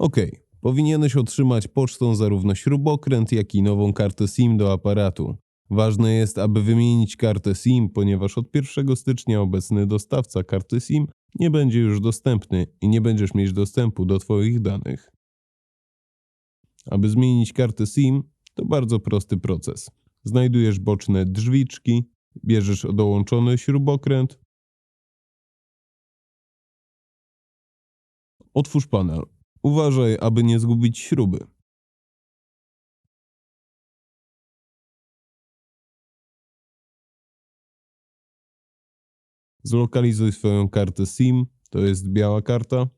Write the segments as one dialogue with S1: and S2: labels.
S1: Ok, powinieneś otrzymać pocztą zarówno śrubokręt, jak i nową kartę SIM do aparatu. Ważne jest, aby wymienić kartę SIM, ponieważ od 1 stycznia obecny dostawca karty SIM nie będzie już dostępny i nie będziesz mieć dostępu do Twoich danych. Aby zmienić kartę SIM, to bardzo prosty proces. Znajdujesz boczne drzwiczki, bierzesz dołączony śrubokręt, otwórz panel. Uważaj, aby nie zgubić śruby. Zlokalizuj swoją kartę SIM, to jest biała karta.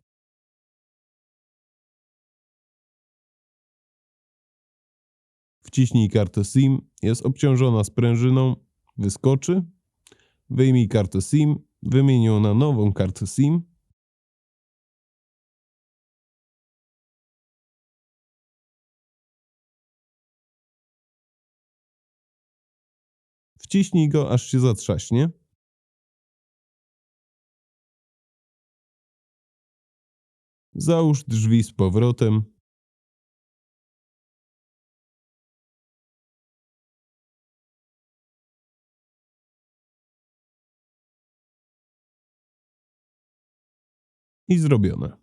S1: Wciśnij kartę SIM, jest obciążona sprężyną, wyskoczy. Wyjmij kartę SIM, wymień ją na nową kartę SIM. Wciśnij go, aż się zatrzaśnie. Załóż drzwi z powrotem. I zrobione.